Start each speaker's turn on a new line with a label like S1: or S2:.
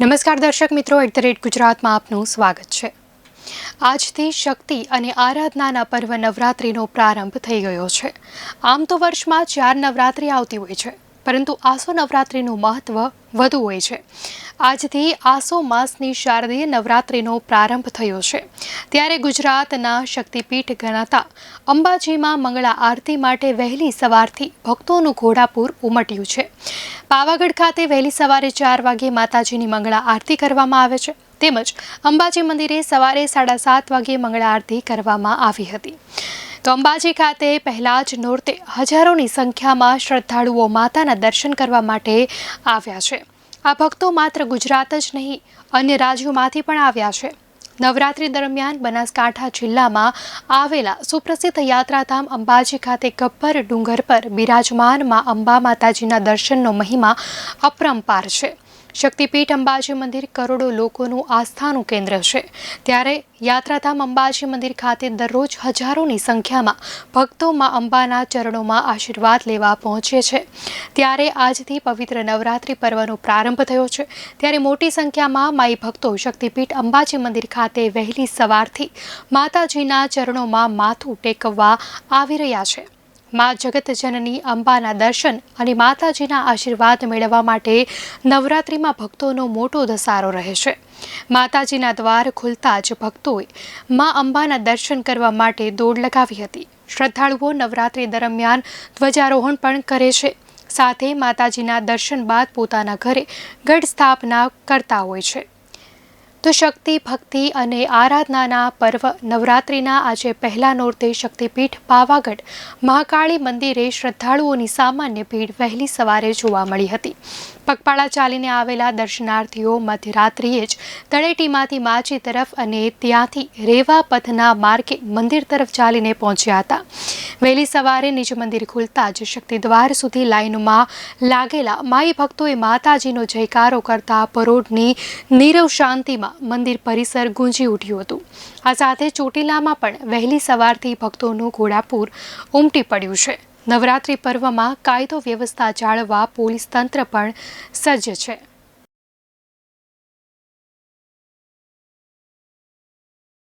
S1: નમસ્કાર દર્શક મિત્રો, એટ ધ રેટ ગુજરાતમાં આપનું સ્વાગત છે. આજથી શક્તિ અને આરાધનાના પર્વ નવરાત્રિનો પ્રારંભ થઈ ગયો છે. આમ તો વર્ષમાં ચાર નવરાત્રિ આવતી હોય છે, પરંતુ આસો નવરાત્રિનું મહત્વ વધુ હોય છે. આજથી આસો માસની શારદીય નવરાત્રિનો પ્રારંભ થયો છે. ત્યારે ગુજરાતના શક્તિપીઠ ગણાતા અંબાજીમાં મંગળા આરતી માટે વહેલી સવારથી ભક્તોનું ઘોડાપૂર ઉમટ્યું છે. પાવાગઢ ખાતે વહેલી સવારે ચાર વાગે માતાજીની મંગળા આરતી કરવામાં આવે છે. તેમજ અંબાજી મંદિરે સવારે સાડા સાત વાગે મંગળા આરતી કરવામાં આવી હતી. તો અંબાજી ખાતે પહેલા જ નોરતે હજારોની સંખ્યામાં શ્રદ્ધાળુઓ માતાના દર્શન કરવા માટે આવ્યા છે. આ ભક્તો માત્ર ગુજરાત જ નહીં, અન્ય રાજ્યોમાંથી પણ આવ્યા છે. નવરાત્રી દરમિયાન બનાસકાંઠા જિલ્લામાં આવેલા સુપ્રસિદ્ધ યાત્રાધામ અંબાજી ખાતે ગબ્બર ડુંગર પર બિરાજમાનમાં અંબા માતાજીના દર્શનનો મહિમા અપરંપાર છે. શક્તિપીઠ અંબાજી મંદિર કરોડો લોકોનું આસ્થાનું કેન્દ્ર છે. ત્યારે યાત્રાધામ અંબાજી મંદિર ખાતે દરરોજ હજારોની સંખ્યામાં ભક્તો મા અંબાના ચરણોમાં આશીર્વાદ લેવા પહોંચે છે. ત્યારે આજથી પવિત્ર નવરાત્રિ પર્વનો પ્રારંભ થયો છે. ત્યારે મોટી સંખ્યામાં માઈ ભક્તો શક્તિપીઠ અંબાજી મંદિર ખાતે વહેલી સવારથી માતાજીના ચરણોમાં માથું ટેકવવા આવી રહ્યા છે. મા જગત જનની અંબાના દર્શન અને માતાજીના આશીર્વાદ મેળવવા માટે નવરાત્રિમાં ભક્તોનો મોટો ધસારો રહે છે. માતાજીના દ્વાર ખુલતા જ ભક્તોએ મા અંબાના દર્શન કરવા માટે દોડ લગાવી હતી. શ્રદ્ધાળુઓ નવરાત્રિ દરમિયાન ધ્વજારોહણ પણ કરે છે. સાથે માતાજીના દર્શન બાદ પોતાના ઘરે ગઢ સ્થાપના કરતા હોય છે. તો શક્તિ, ભક્તિ અને આરાધનાના પર્વ નવરાત્રિના આજે પહેલા નોરતે શક્તિપીઠ પાવાગઢ મહાકાળી મંદિરે શ્રદ્ધાળુઓની સામાન્ય ભીડ વહેલી સવારે જોવા મળી હતી. પગપાળા ચાલીને આવેલા દર્શનાર્થીઓ મધ્યરાત્રિએ જ તળેટીમાંથી માચી તરફ અને ત્યાંથી રેવા પથના માર્ગે મંદિર તરફ ચાલીને પહોંચ્યા હતા. વહેલી સવારે નિજ મંદિર ખુલતા જ શક્તિદ્વાર સુધી લાઇનમાં લાગેલા માઈ ભક્તોએ માતાજીનો જયકારો કરતા પરોઢની નીરવ શાંતિમાં મંદિર પરિસર ગુંજી ઉઠ્યું હતું. આ સાથે ચોટીલામાં પણ વહેલી સવારથી ભક્તોનું ઘોડાપૂર ઉમટી પડ્યું છે. નવરાત્રિ પર્વમાં કાયદો વ્યવસ્થા જાળવવા પોલીસ તંત્ર પણ સજ્જ છે.